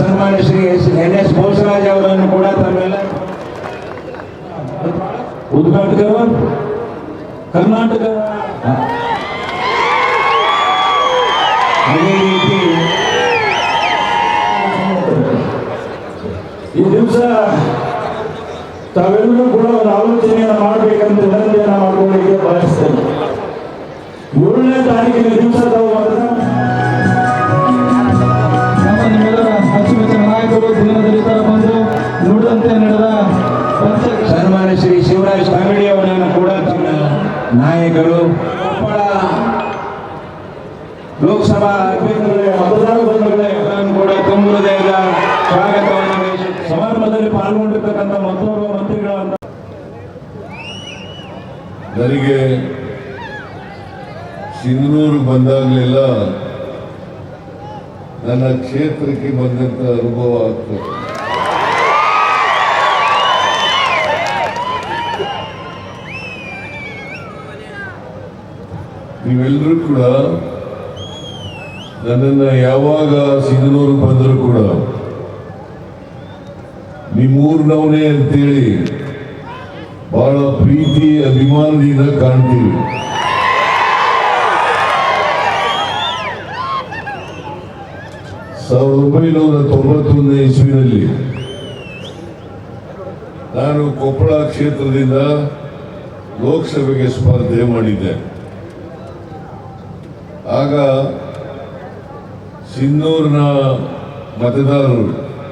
ಸನ್ಮಾನ್ಯ Shri N S Bosaraj ಅವರನ್ನು ಕೂಡ ತಮ್ಮೆಲ್ಲ ಉದ್ಘಾಟಕ ಕರ್ನಾಟಕ. ಅದೇ ರೀತಿ ಈ ದಿವಸ ತಾವೆಲ್ಲರೂ ಕೂಡ ಒಂದು ಆಲೋಚನೆಯನ್ನು ಮಾಡಬೇಕಂತ ವಿನಂತಿಯನ್ನು ಮಾಡ್ಕೊಳ್ಳಿಕ್ಕೆ ಬಯಸ್ತೇನೆ. ಏಳನೇ ತಾರೀಕಿನ ದಿವಸ ತಾವು ಮತದಾನ ನಡೆದ ಸನ್ಮಾನ್ಯ ಶ್ರೀ ಶಿವರಾಜ್ ಕಾಮಿಡಿ ಅವರನ್ನು ಕೂಡ ನಾಯಕರು ಕೊಪ್ಪಳ ಲೋಕಸಭಾ ಅಭ್ಯರ್ಥಿಗಳೇ ಮತದಾರ ಬಂಧುಗಳೇ ಅವರನ್ನು ಕೂಡ ತುಂಬ ಹೃದಯದ ಸ್ವಾಗತವನ್ನು. ಸಮಾರಂಭದಲ್ಲಿ ಪಾಲ್ಗೊಂಡಿರ್ತಕ್ಕಂಥ ಮತ್ತೋರ್ವ ಮಂತ್ರಿಗಳ ನನಗೆ ಸಿಂಧನೂರು ಬಂದಾಗಲೆಲ್ಲ ನನ್ನ ಕ್ಷೇತ್ರಕ್ಕೆ ಬಂದಂತ ಅನುಭವ ಆಗ್ತದೆ ನೀವೆಲ್ಲರೂ ಕೂಡ ನನ್ನನ್ನು ಯಾವಾಗ ಸಿಂಧನೂರು ಬಂದರೂ ಕೂಡ ನಿಮ್ಮೂರ್ನವನೇ ಅಂತೇಳಿ ಬಹಳ ಪ್ರೀತಿ, ಅಭಿಮಾನದಿಂದ ಕಾಣ್ತೀವಿ. ಸಾವಿರದ ಒಂಬೈನೂರ ತೊಂಬತ್ತೊಂದನೇ ಇಸ್ವಿನಲ್ಲಿ ನಾನು ಕೊಪ್ಪಳ ಕ್ಷೇತ್ರದಿಂದ ಲೋಕಸಭೆಗೆ ಸ್ಪರ್ಧೆ ಮಾಡಿದ್ದೆ. ಆಗ ಸಿನ್ನೂರಿನ ಮತದಾರರು